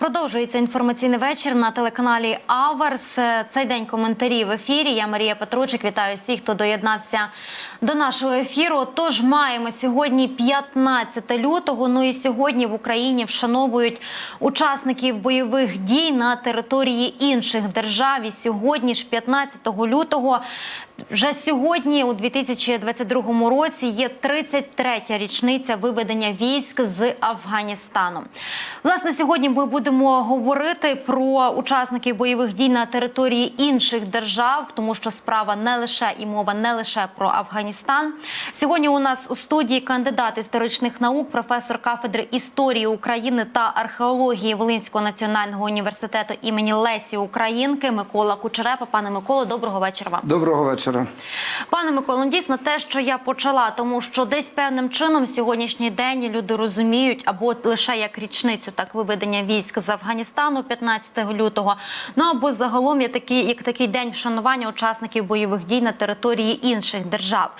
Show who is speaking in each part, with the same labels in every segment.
Speaker 1: Продовжується інформаційний вечір на телеканалі Аверс. Цей день коментарі в ефірі. Я Марія Петручик. Вітаю всіх, хто доєднався до нашого ефіру. Тож маємо сьогодні 15 лютого. Ну і сьогодні в Україні вшановують учасників бойових дій на території інших держав. І сьогодні ж 15 лютого. Вже сьогодні, у 2022 році, є 33-я річниця виведення військ з Афганістану. Власне, сьогодні ми будемо говорити про учасників бойових дій на території інших держав, тому що справа не лише і мова не лише про Афганістан. Сьогодні у нас у студії кандидат історичних наук, професор кафедри історії України та археології Волинського національного університету імені Лесі Українки Микола Кучерепа. Пане Миколо, доброго вечора вам.
Speaker 2: Доброго вечора.
Speaker 1: Пане Миколо, ну, дійсно те, що я почала, тому що десь певним чином сьогоднішній день люди розуміють або лише як річницю так виведення військ з Афганістану 15 лютого. Ну або загалом є такий, як такий день вшанування учасників бойових дій на території інших держав.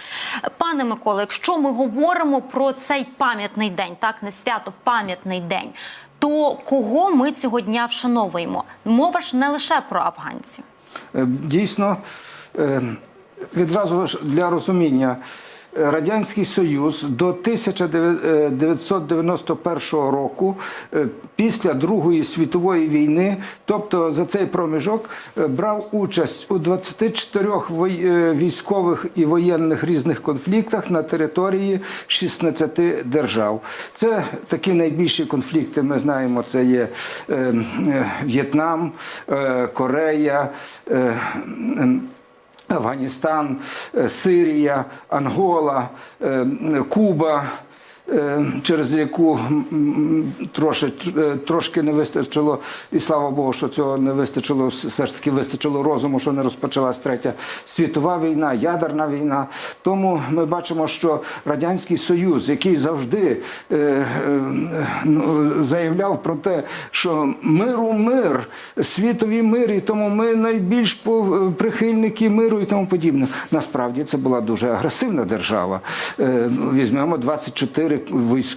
Speaker 1: Пане Миколо, якщо ми говоримо про цей пам'ятний день, так не свято, пам'ятний день, то кого ми цього дня вшановуємо? Мова ж не лише про афганців.
Speaker 2: Е, Дійсно, е, відразу ж для розуміння. е, Радянський Союз до 1991 року, е, після Другої світової війни, тобто за цей проміжок, е, брав участь у 24 е, військових і воєнних різних конфліктах на території 16 держав. Це такі найбільші конфлікти. Ми знаємо, це є е, е, В'єтнам, е, Корея. Афганістан, е, Сирія, Ангола, е, Куба, через яку троши, е, трошки не вистачило, і слава Богу, що цього не вистачило, все ж таки вистачило розуму, що не розпочалась третя світова війна, ядерна війна. Тому ми бачимо, що Радянський Союз, який завжди е, е, ну, заявляв про те, що миру мир, світові мир, і тому ми найбільш прихильники миру і тому подібне. Насправді це була дуже агресивна держава. Е, Візьмемо 24 військ-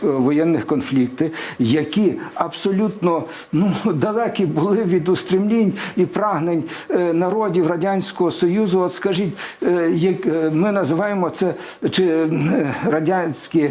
Speaker 2: воєнних конфлікти, які абсолютно ну, далекі були від устремлінь і прагнень е, народів Радянського Союзу. От скажіть, е, як е, ми називаємо це, чи радянські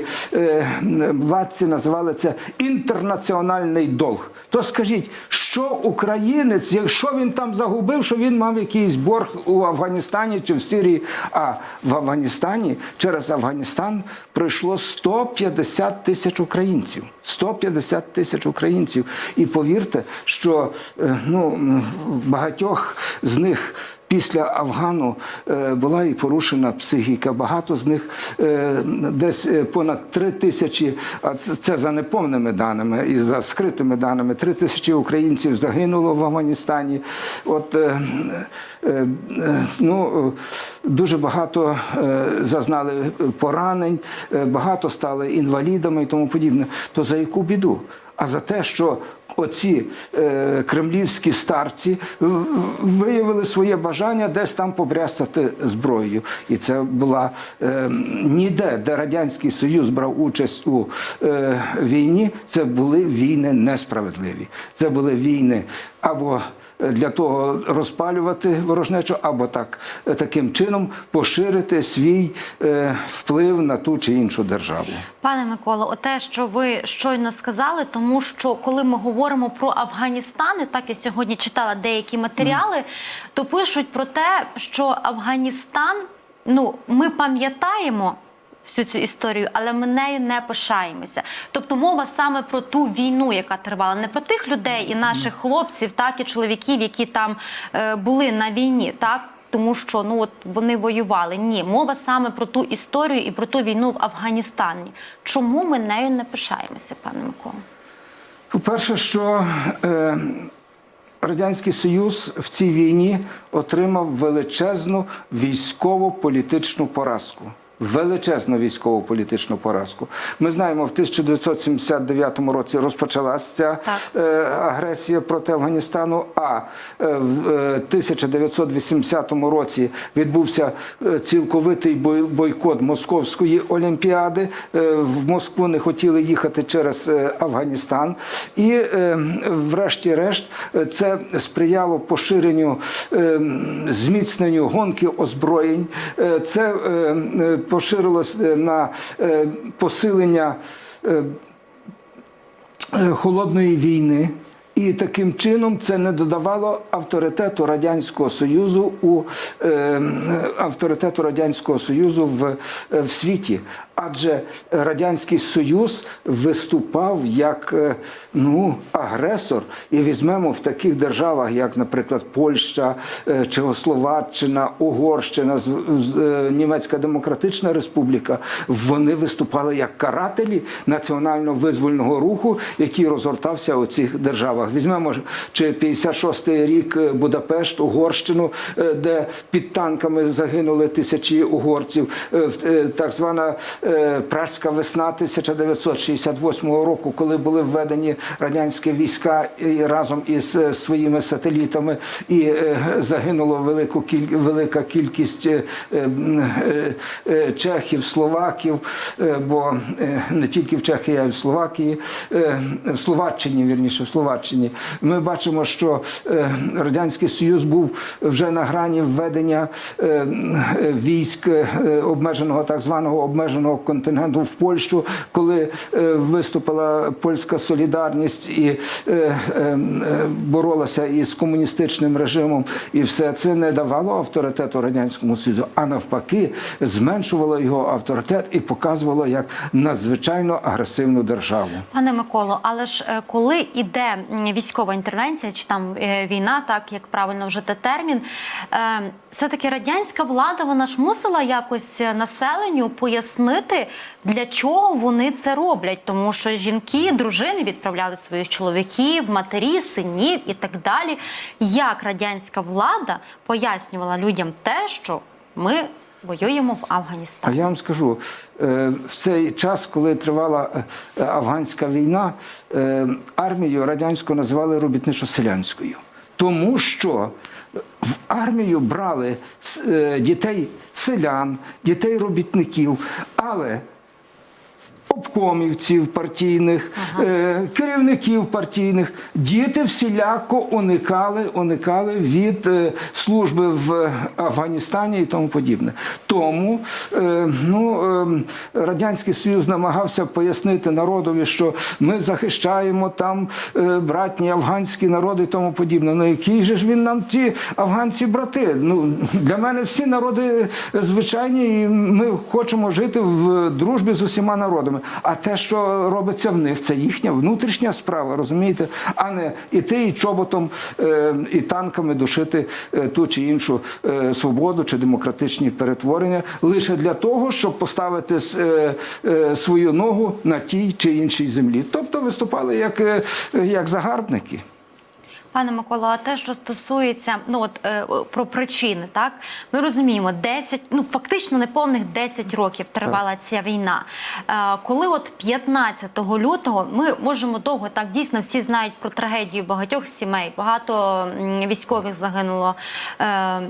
Speaker 2: владці називали це інтернаціональний долг. То скажіть, що українець, якщо він там загубив, що він мав якийсь борг у Афганістані чи в Сирії, а в Афганістані через Афганістан пройшло 150 тисяч українців. 150 тисяч українців. І повірте, що е, ну, багатьох з них. Після Афгану е, була і порушена психіка. Багато з них е, десь понад три тисячі, а це, за неповними даними і за скритими даними. Три тисячі українців загинуло в Афганістані. От ну дуже багато е, зазнали поранень, е, багато стали інвалідами і тому подібне. То за яку біду? А за те, що оці е, кремлівські старці виявили своє бажання десь там побрясати зброєю. І це була е, ніде, де Радянський Союз брав участь у е, війні, це були війни несправедливі. Це були війни або для того розпалювати ворожнечу, або так е, таким чином поширити свій е, вплив на ту чи іншу державу.
Speaker 1: Пане Миколо, оте, що ви щойно сказали, тому що коли ми говоримо про Афганістан, і так я сьогодні читала деякі матеріали, то пишуть про те, що Афганістан, ну ми пам'ятаємо. Всю цю історію, але ми нею не пишаємося. Тобто мова саме про ту війну, яка тривала, не про тих людей і наших хлопців, так і чоловіків, які там е, були на війні, так тому що ну от вони воювали. Ні, мова саме про ту історію і про ту війну в Афганістані. Чому ми нею не пишаємося, пане Микола?
Speaker 2: По-перше, що е, Радянський Союз в цій війні отримав величезну військово-політичну поразку. Величезну військово-політичну поразку. Ми знаємо, в 1979 році розпочалася ця
Speaker 1: Так.
Speaker 2: е, агресія проти Афганістану. А е, в е, 1980 році відбувся е, цілковитий бой- бойкот Московської олімпіади. Е, В Москву не хотіли їхати через е, Афганістан. І, е, врешті-решт, е, це сприяло поширенню, е, зміцненню гонки озброєнь. Е, Це е, е, поширилось е, на е, посилення. е, холодної війни. І таким чином це не додавало авторитету радянського союзу у авторитету радянського союзу в, в світі. Адже радянський союз виступав як е, ну агресор, і візьмемо в таких державах, як, наприклад, Польща, е, Чехословаччина, Угорщина, е, Німецька Демократична Республіка. Вони виступали як карателі національно-визвольного руху, який розгортався у цих державах. Візьмемо чи 56-й рік Будапешт, Угорщину, де під танками загинули тисячі угорців, так звана Пражська весна 1968 року, коли були введені радянські війська разом із е, своїми сателітами, і е, загинуло велику кіль- велика кількість е, е, е, е, чехів, словаків, е, бо е, не тільки в Чехії, а й в Словакії, е, в Словаччині, вірніше, в Словаччині. Ми бачимо, що е, Радянський Союз був вже на грані введення е, е, військ е, обмеженого так званого обмеженого контингенту в Польщу, коли е, виступила польська солідарність і е, е, боролася із комуністичним режимом, і все це не давало авторитету радянському союзу, а навпаки, зменшувало його авторитет і показувало як надзвичайно агресивну державу.
Speaker 1: Пане Миколо, але ж коли іде військова інтервенція чи там війна, так як правильно вжити термін, е, все-таки радянська влада вона ж мусила якось населенню пояснити, для чого вони це роблять, тому що жінки, дружини відправляли своїх чоловіків, матері, синів і так далі. Як радянська влада пояснювала людям те, що ми воюємо в
Speaker 2: А
Speaker 1: Афганістані?
Speaker 2: я вам скажу, е, в цей час, коли тривала е, афганська війна, е, армію радянську називали робітничо-селянською. Тому що в армію брали е, дітей селян, дітей робітників, але обкомівців партійних, е, керівників партійних. Діти всіляко уникали, уникали від е, служби в Афганістані і тому подібне. Тому е, ну, Радянський Союз намагався пояснити народові, що ми захищаємо там братні афганські народи і тому подібне. Ну які же ж він нам ті афганці брати? Ну для мене всі народи звичайні, і ми хочемо жити в дружбі з усіма народами. А те, що робиться в них, це їхня внутрішня справа, розумієте? А не іти і чоботом е, і танками душити е, ту чи іншу е, свободу чи демократичні перетворення лише для того, щоб поставити свою ногу на тій чи іншій землі. Тобто виступали як, як загарбники.
Speaker 1: Пане Миколо, а те, що стосується ну от е, про причини, так ми розуміємо, 10, ну фактично неповних 10 років тривала ця війна. Е, коли от 15 лютого ми можемо довго так дійсно всі знають про трагедію багатьох сімей, багато військових загинуло. Е,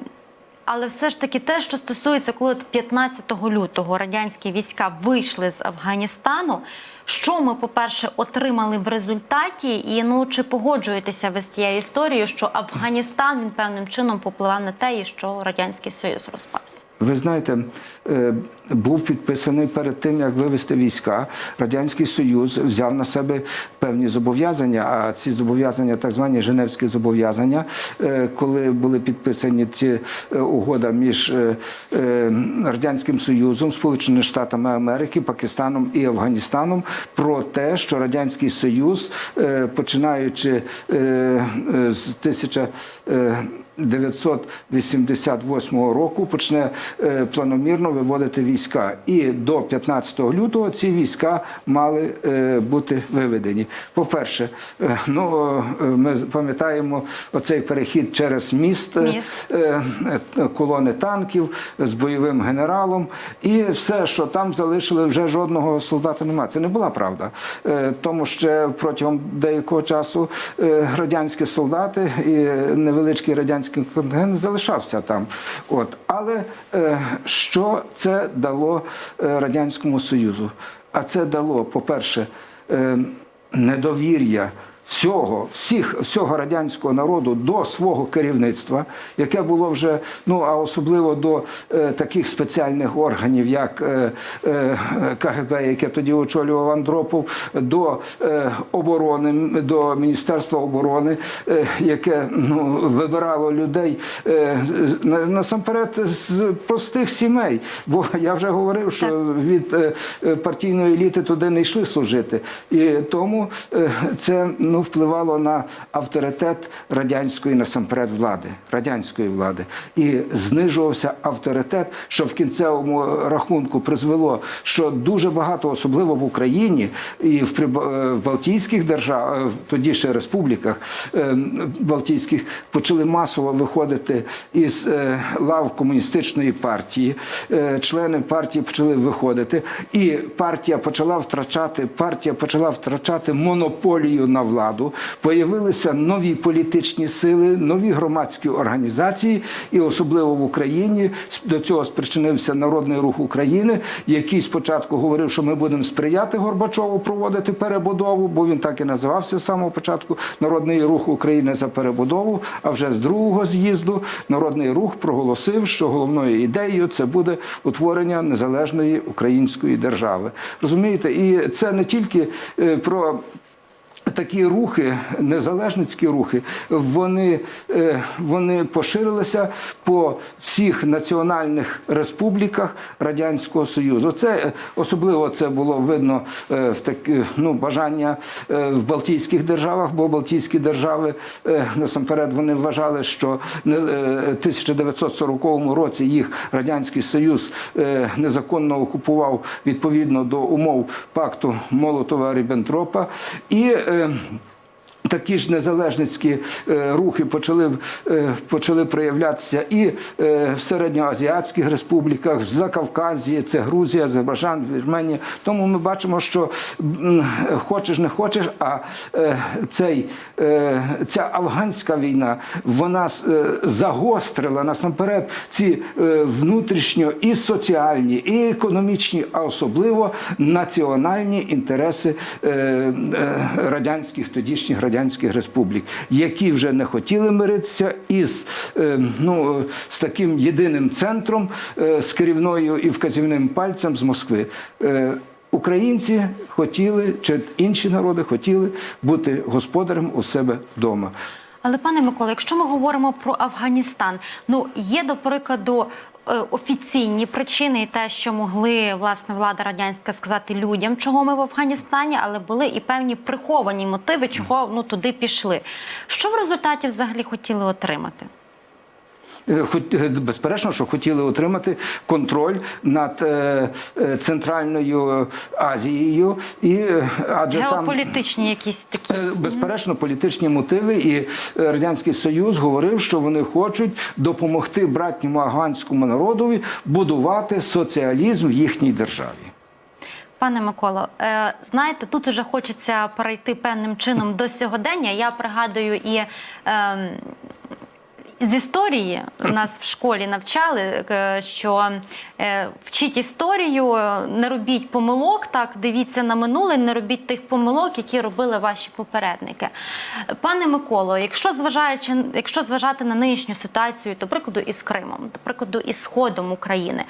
Speaker 1: але все ж таки те, що стосується, коли от 15 лютого радянські війська вийшли з Афганістану. Що ми, по-перше, отримали в результаті, і ну чи погоджуєтеся ви з тією історією, що Афганістан він певним чином попливав на те, і що радянський союз розпався?
Speaker 2: Ви знаєте, е, був підписаний перед тим, як вивести війська. Радянський Союз взяв на себе певні зобов'язання, а ці зобов'язання, так звані Женевські зобов'язання, е, коли були підписані ці е, угода між Радянським Союзом, Сполученими Штатами Америки, Пакистаном і Афганістаном, про те, що Радянський Союз, е, починаючи е, е, з 1000 е, 1988 року почне е, планомірно виводити війська. І до 15 лютого ці війська мали е, бути виведені. По-перше, е, ну ми пам'ятаємо оцей перехід через міст,
Speaker 1: Міст.
Speaker 2: колони танків з бойовим генералом, і все, що там залишили, вже жодного солдата немає. Це не була правда. Тому ще протягом деякого часу радянські солдати і невеличкий радянський контингент залишався там. От. Але е, що це дало е, Радянському Союзу? А це дало, по-перше, е, недовір'я всього, всіх, всього радянського народу до свого керівництва, яке було вже, ну а особливо до е, таких спеціальних органів, як е, е, КГБ, яке тоді очолював Андропов, до е, оборони, до Міністерства оборони, е, яке ну, вибирало людей е, на- насамперед з простих сімей. Бо я вже говорив, що від е, партійної еліти туди не йшли служити. І тому е, це ну, впливало на авторитет радянської насамперед влади, радянської влади. І знижувався авторитет, що в кінцевому рахунку призвело, що дуже багато, особливо в Україні і в, е, в Балтійських державах, тоді ще республіках е, Балтійських, почали масово виходити із е, лав комуністичної партії. Е, Члени партії почали виходити, і партія почала втрачати, партія почала втрачати монополію на владу. Появилися нові політичні сили, нові громадські організації, і особливо в Україні до цього спричинився Народний рух України, який спочатку говорив, що ми будемо сприяти Горбачову проводити перебудову, бо він так і називався з самого початку Народний рух України за перебудову. А вже з другого з'їзду Народний рух проголосив, що головною ідеєю це буде утворення незалежної української держави. Розумієте, і це не тільки е, про. Такі рухи, незалежницькі рухи, вони, е, вони поширилися по всіх національних республіках Радянського Союзу. Це е, особливо це було видно е, в такі, ну, бажання в Балтійських державах, бо Балтійські держави насамперед вони вважали, що е, 1940 році їх Радянський Союз незаконно окупував відповідно до умов пакту Молотова-Ріббентропа. І Um, Такі ж незалежницькі е, рухи почали, е, почали проявлятися і е, в середньоазіатських республіках, в Закавказі, це Грузія, Азербайджан, Вірменія. Тому ми бачимо, що хочеш не хочеш, а цей, ця афганська війна вона загострила насамперед ці внутрішньо і соціальні, і економічні, а особливо національні інтереси радянських тодішніх радянських республік, які вже не хотіли миритися із е, ну, з таким єдиним центром, е, з керівною і вказівним пальцем з Москви. Е, Українці хотіли, чи інші народи хотіли бути господарем у себе вдома.
Speaker 1: Але пане Миколо, якщо ми говоримо про Афганістан, ну є до прикладу. Е, Офіційні причини і те, що могли власне влада радянська сказати людям, чого ми в Афганістані, але були і певні приховані мотиви, чого ну туди пішли. Що в результаті взагалі хотіли отримати?
Speaker 2: Е, Безперечно, що хотіли отримати контроль над е, е, Центральною Азією, і адже там
Speaker 1: якісь такі
Speaker 2: Безперечно, політичні мотиви, і радянський союз говорив, що вони хочуть допомогти братньому афганському народові будувати соціалізм в їхній державі.
Speaker 1: Пане Миколо, знаєте, тут уже хочеться перейти певним чином до сьогодення. Я пригадую і. З історії нас в школі навчали, е, що е, вчіть історію, не робіть помилок, так дивіться на минуле, не робіть тих помилок, які робили ваші попередники. Пане Миколо, якщо зважаючи, якщо зважати на нинішню ситуацію, до прикладу із Кримом, до прикладу із Сходом України,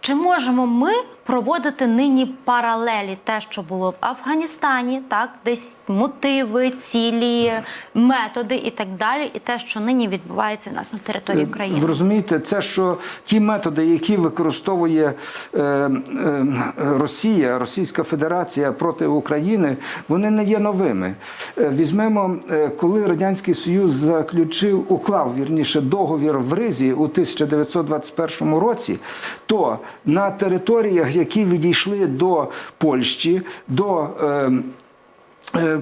Speaker 1: чи можемо ми проводити нині паралелі, те, що було в Афганістані, так десь мотиви, цілі, методи і так далі, і те, що нині відбувається у нас на території України.
Speaker 2: Ви розумієте, це що ті методи, які використовує е, е, Росія, Російська Федерація проти України, вони не є новими. Е, візьмемо, е, коли Радянський Союз заключив, уклав вірніше договір в Ризі у 1921 році, то на територіях, які відійшли до Польщі, до е,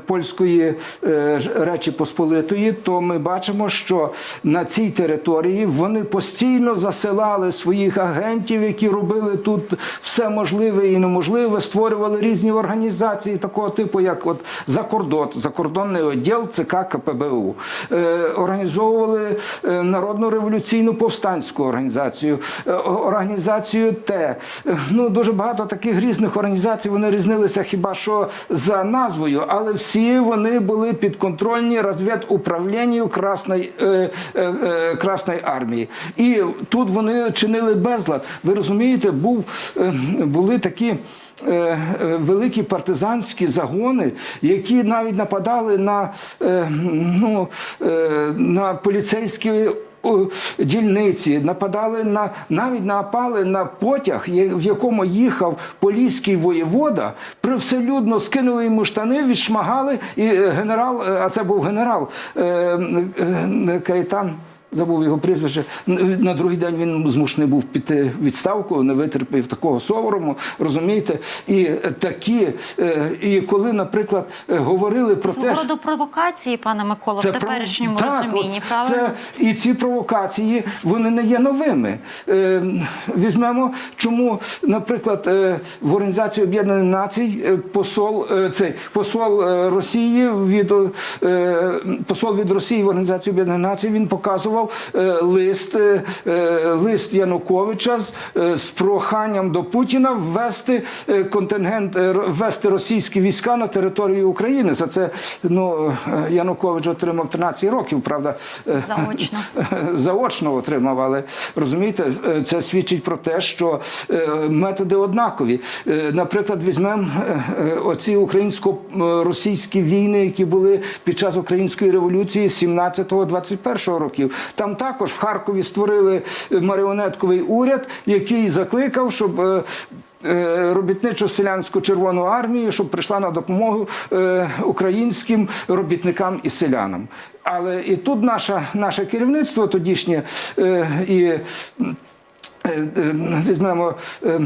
Speaker 2: Польської е, Речі Посполитої, то ми бачимо, що на цій території вони постійно засилали своїх агентів, які робили тут все можливе і неможливе, створювали різні організації такого типу, як от Закордон, закордонний відділ ЦК КПБУ, е, організовували е, Народну революційну повстанську організацію, е, організацію Т. Е, Ну дуже багато таких різних організацій. Вони різнилися хіба що за назвою, але всі вони були підконтрольні розвідуправлінню Красної, е, е, е, Красної армії. І тут вони чинили безлад. Ви розумієте, був, е, були такі. е, е, Великі партизанські загони, які навіть нападали на, ну, на поліцейські дільниці, нападали на навіть напали на потяг, в якому їхав поліський воєвода, привселюдно скинули йому штани, відшмагали, і е, генерал, е, а це був генерал е, Каїтан. Забув його прізвище. На другий день він змушений був піти відставку, не витерпів такого сорому, розумієте? І е, такі, е, і коли, наприклад, е, говорили про те,
Speaker 1: Свого
Speaker 2: що-
Speaker 1: роду провокації, пане Миколо, в теперішньому
Speaker 2: так,
Speaker 1: розумінні,
Speaker 2: от
Speaker 1: правильно?
Speaker 2: Це, і ці провокації вони не є новими. Е, візьмемо, чому, наприклад, е, в Організації Об'єднаних Націй е, посол, е, цей, посол е, Росії від е, посол від Росії в Організацію Об'єднаних Націй він показував е, лист, е, е, лист Януковича з, з проханням до Путіна ввести контингент, ввести російські війська на територію України. За це ну, Янукович отримав 13 років, правда.
Speaker 1: Заочно.
Speaker 2: Заочно отримав, але розумієте, це свідчить про те, що методи однакові. Наприклад, візьмемо оці українсько-російські війни, які були під час української революції 17-21 років. Там також в Харкові створили е, маріонетковий уряд, який закликав, щоб. е, е, Робітничо-селянську Червону армію, щоб прийшла на допомогу українським робітникам і селянам. Але і тут наше, наше керівництво тодішнє і візьмемо е, е,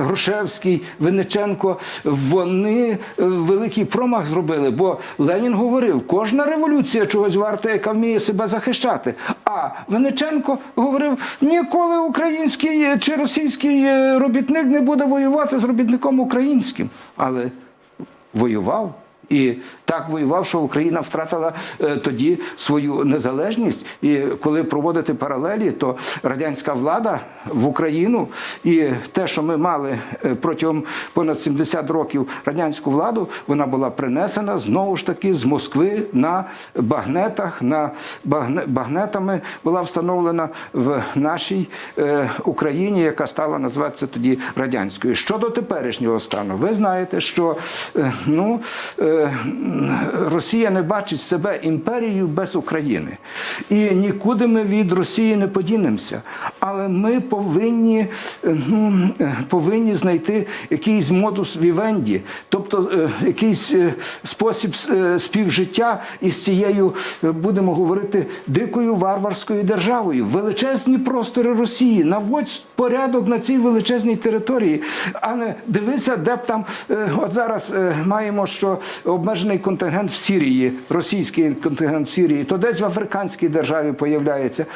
Speaker 2: Грушевський, Винниченко, вони е, великий промах зробили, бо Ленін говорив, кожна революція чогось варта, яка вміє себе захищати. А Винниченко говорив, ніколи український чи російський е, робітник не буде воювати з робітником українським. Але воював. І так воював, що Україна втратила е, тоді свою незалежність. І коли проводити паралелі, то радянська влада в Україну і те, що ми мали е, протягом понад 70 років радянську владу, вона була принесена знову ж таки з Москви на багнетах, на багне, багнетами була встановлена в нашій е, Україні, яка стала називатися тоді радянською. Щодо теперішнього стану, ви знаєте, що ну. Е, Росія не бачить себе імперією без України. І нікуди ми від Росії не подінемося. Але ми повинні, е, ну, е, повинні знайти якийсь модус вівенді, тобто якийсь спосіб співжиття із цією, будемо говорити, дикою варварською державою. Величезні простори Росії, наводь порядок на цій величезній території, а не дивися, де б там, от зараз маємо, що обмежений контингент в Сирії, російський контингент в Сирії, то десь в африканській державі появляється.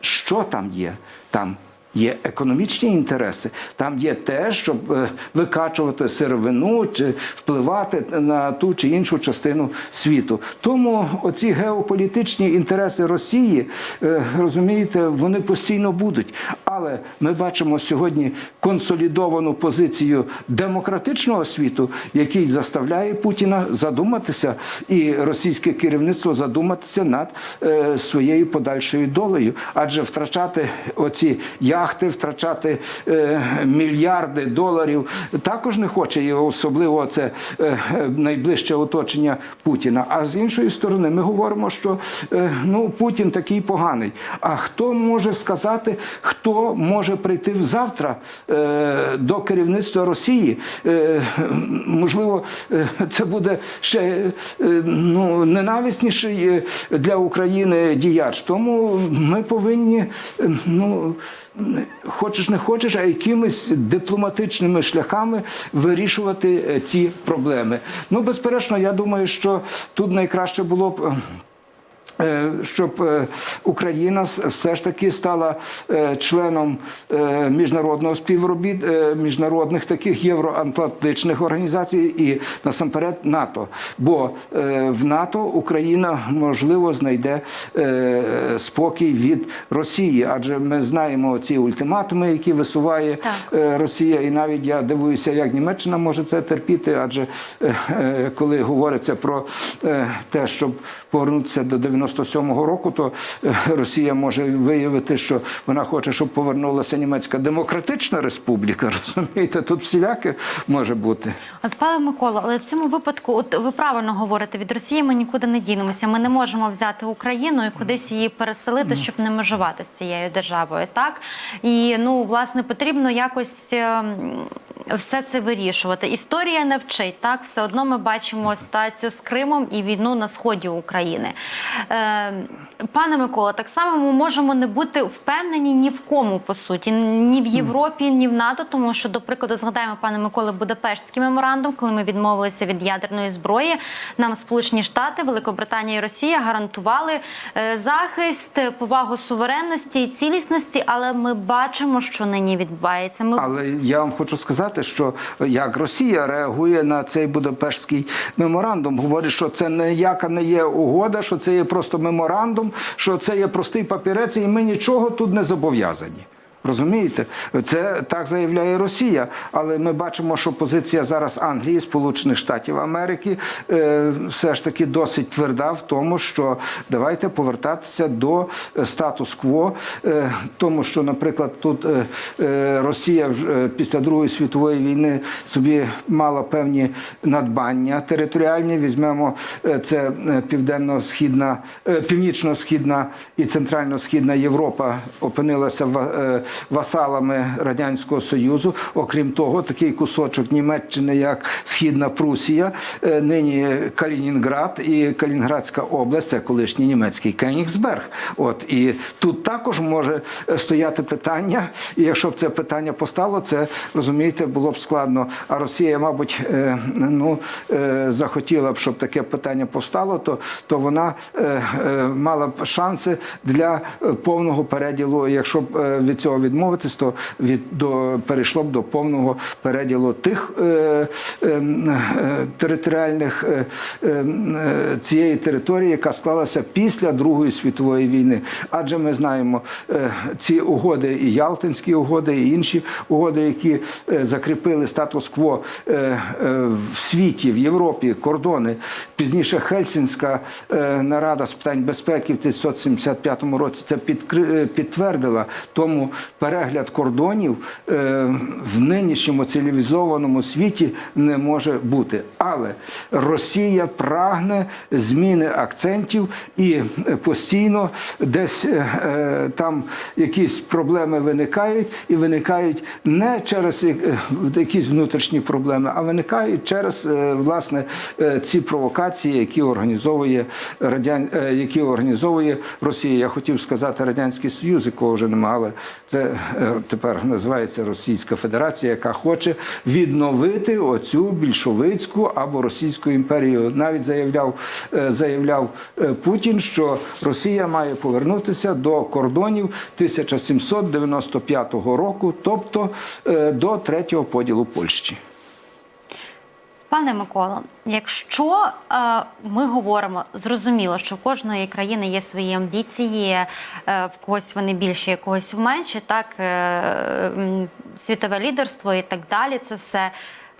Speaker 2: Що там є? Там є економічні інтереси, там є те, щоб е, викачувати сировину чи впливати на ту чи іншу частину світу. Тому оці геополітичні інтереси Росії, е, розумієте, вони постійно будуть. Але ми бачимо сьогодні консолідовану позицію демократичного світу, який заставляє Путіна задуматися, і російське керівництво задуматися над е, своєю подальшою долею. Адже втрачати оці ягоди шахти, втрачати е, мільярди доларів. Також не хоче і особливо це е, найближче оточення Путіна. А з іншої сторони, ми говоримо, що е, ну Путін такий поганий. А хто може сказати, хто може прийти завтра до керівництва Росії? Можливо, це буде ще ну, ненависніший для України діяч. Тому ми повинні, ну хочеш не хочеш, а якимись дипломатичними шляхами вирішувати е, ці проблеми. Ну, безперечно, я думаю, що тут найкраще було б. Е, щоб е, Україна все ж таки стала е, членом міжнародного співробіт, міжнародних таких євроатлантичних організацій і насамперед НАТО. Бо в НАТО Україна можливо знайде спокій від Росії, адже ми знаємо ці ультиматуми, які висуває
Speaker 1: Так.
Speaker 2: Росія, і навіть я дивуюся, як Німеччина може це терпіти, адже коли говориться про те, щоб повернутися до 97-го року, то е, Росія може виявити, що вона хоче, щоб повернулася Німецька Демократична Республіка. Розумієте, тут всіляке може бути.
Speaker 1: От, пане Миколо, але в цьому випадку, от ви правильно говорите, від Росії ми нікуди не дінемося. Ми не можемо взяти Україну і кудись її переселити, щоб не межувати з цією державою. Так і ну власне потрібно якось. Все це вирішувати. Історія не вчить. Так, все одно ми бачимо ситуацію з Кримом і війну на сході України. Е, пане Микола, так само ми можемо не бути впевнені ні в кому по суті, ні в Європі, ні в НАТО, тому що, до прикладу, згадаємо, пане Миколе, Будапештський меморандум, коли ми відмовилися від ядерної зброї. Нам Сполучені Штати, Великобританія і Росія гарантували е, захист, повагу суверенності і цілісності, але ми бачимо, що нині відбувається. Ми
Speaker 2: Але я вам хочу сказати, що як Росія реагує на цей Будапештський меморандум, говорить, що це ніяка не є угода, що це є просто меморандум, що це є простий папірець, і ми нічого тут не зобов'язані. Розумієте, це так заявляє Росія, але ми бачимо, що позиція зараз Англії, Сполучених Штатів Америки, е, все ж таки досить тверда в тому, що давайте повертатися до е, статус-кво, е, тому що, наприклад, тут Росія після Другої світової війни собі мала певні надбання територіальні. Візьмемо це південно-східна, північно-східна і центрально-східна Європа опинилася в васалами радянського союзу. Окрім того, такий кусочок Німеччини, як Східна Прусія, е, нині Калінінград і Калінінградська область, це колишній німецький Кенігсберг. От і тут також може е, стояти питання. І якщо б це питання постало, це розумієте, було б складно. А Росія, мабуть, е, ну захотіла б, щоб таке питання постало, то, то вона мала б шанси для повного переділу. Якщо б від цього відмовитись, то від до перейшло б до повного переділу тих е, е, е, територіальних е, е, е, цієї території, яка склалася після Другої світової війни. Адже ми знаємо е, ці угоди, і Ялтинські угоди, і інші угоди, які е, закріпили статус-кво е, е, в світі, в Європі, кордони. Пізніше Хельсінська е, нарада з питань безпеки в 1975 році це е, підтвердила. Тому перегляд кордонів е, в нинішньому цивілізованому світі не може бути. Але Росія прагне зміни акцентів і постійно десь е, е, там якісь проблеми виникають, і виникають не через якісь внутрішні проблеми, а виникають через власне ці провокації, які організовує радян, які організовує Росія. Я хотів сказати Радянський Союз, якого вже немає, але це е, тепер називається Російська Федерація, яка хоче відновити оцю більшовицьку або російську імперію. Навіть заявляв, е, заявляв е, Путін, що Росія має повернутися до кордонів 1795 року, тобто до третього поділу Польщі.
Speaker 1: Пане Миколо, якщо е, ми говоримо, зрозуміло, що в кожної країни є свої амбіції, е, в когось вони більші, в когось менші, так е, світове лідерство і так далі. Це все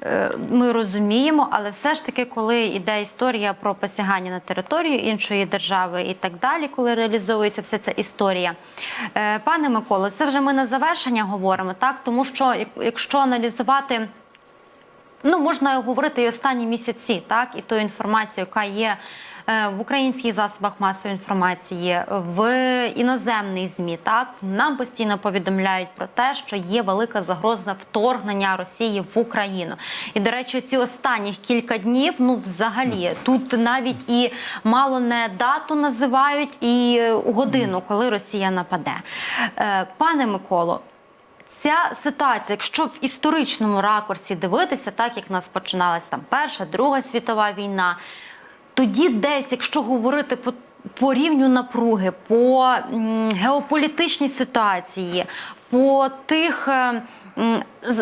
Speaker 1: е, ми розуміємо, але все ж таки, коли йде історія про посягання на територію іншої держави і так далі, коли реалізовується вся ця історія. Е, Пане Миколо, це вже ми на завершення говоримо, так тому що як- якщо аналізувати. Ну, можна говорити і останні місяці, так, і ту інформацію, яка є е, в українських засобах масової інформації, в іноземних змі, так нам постійно повідомляють про те, що є велика загроза вторгнення Росії в Україну. І до речі, ці останніх кілька днів, ну взагалі, тут навіть і мало не дату називають, і е, годину, коли Росія нападе. Е, Пане Миколо, Ця ситуація, якщо в історичному ракурсі дивитися, так як в нас починалася там Перша, Друга світова війна, тоді десь, якщо говорити по, по рівню напруги, по м, геополітичній ситуації, по тих е,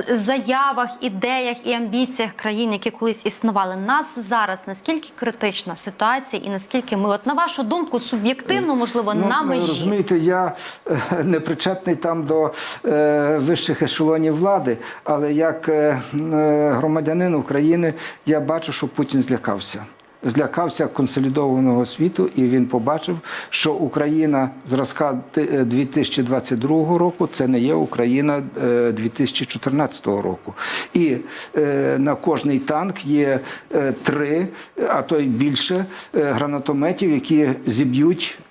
Speaker 1: заявах, ідеях і амбіціях країн, які колись існували, нас зараз наскільки критична ситуація, і наскільки ми, от на вашу думку, суб'єктивно, можливо, на
Speaker 2: ну,
Speaker 1: межі.
Speaker 2: Розумієте, я е, не причетний там до е, вищих ешелонів влади, але як е, е, громадянин України я бачу, що Путін злякався. Злякався консолідованого світу, і він побачив, що Україна зразка ти- е, 2022 року це не є Україна е, 2014 року. І е, на кожний танк є е, три, а то й більше е, гранатометів, які зіб'ють е, е,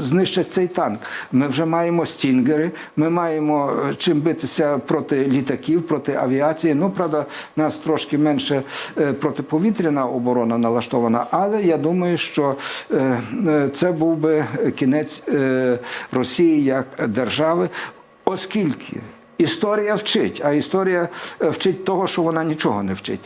Speaker 2: знищать цей танк. Ми вже маємо стінгери, ми маємо е, чим битися проти літаків, проти авіації. Ну, правда, в нас трошки менше е, протиповітряна оборона налаштована, але я думаю, що е, е, це був би кінець е, Росії як держави, оскільки. Історія вчить, а історія е, вчить того, що вона нічого не вчить.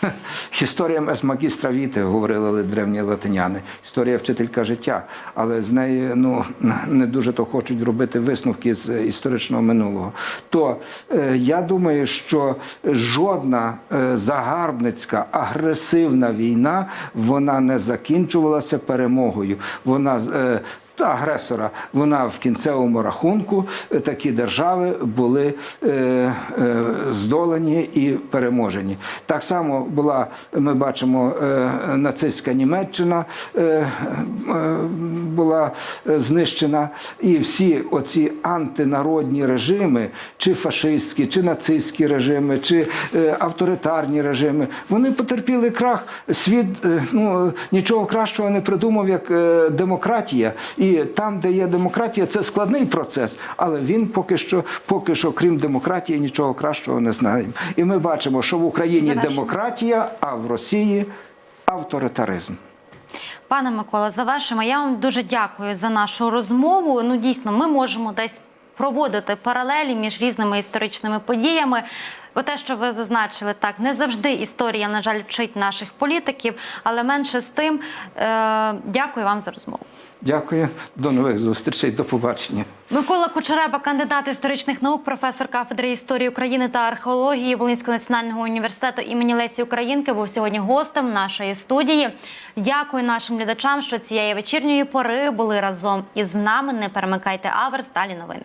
Speaker 2: Історія ес магістра віти, говорили древні латиняни. Історія вчителька життя, але з неї ну, не дуже то хочуть робити висновки з історичного минулого. То е, я думаю, що жодна е, загарбницька агресивна війна вона не закінчувалася перемогою. Вона е, та агресора, вона в кінцевому рахунку е, такі держави були е, е, здолані і переможені. Так само була, ми бачимо, е, нацистська Німеччина е, е, була е, знищена, і всі оці антинародні режими, чи фашистські, чи нацистські режими, чи е, авторитарні режими, вони потерпіли крах. Світ е, ну, нічого кращого не придумав, як е, демократія. Там, де є демократія, це складний процес, але він поки що, поки що, крім демократії, нічого кращого не знає. І ми бачимо, що в Україні демократія, а в Росії авторитаризм.
Speaker 1: Пане Микола, завершимо. Я вам дуже дякую за нашу розмову. Ну, дійсно, ми можемо десь проводити паралелі між різними історичними подіями. Оте, що ви зазначили, так не завжди історія, на жаль, вчить наших політиків, але менше з тим, е- дякую вам за розмову.
Speaker 2: Дякую, до нових зустрічей, до побачення.
Speaker 1: Микола Кучереба, кандидат історичних наук, професор кафедри історії України та археології Волинського національного університету імені Лесі Українки, був сьогодні гостем нашої студії. Дякую нашим глядачам, що цієї вечірньої пори були разом із нами. Не перемикайте аверсталі новини.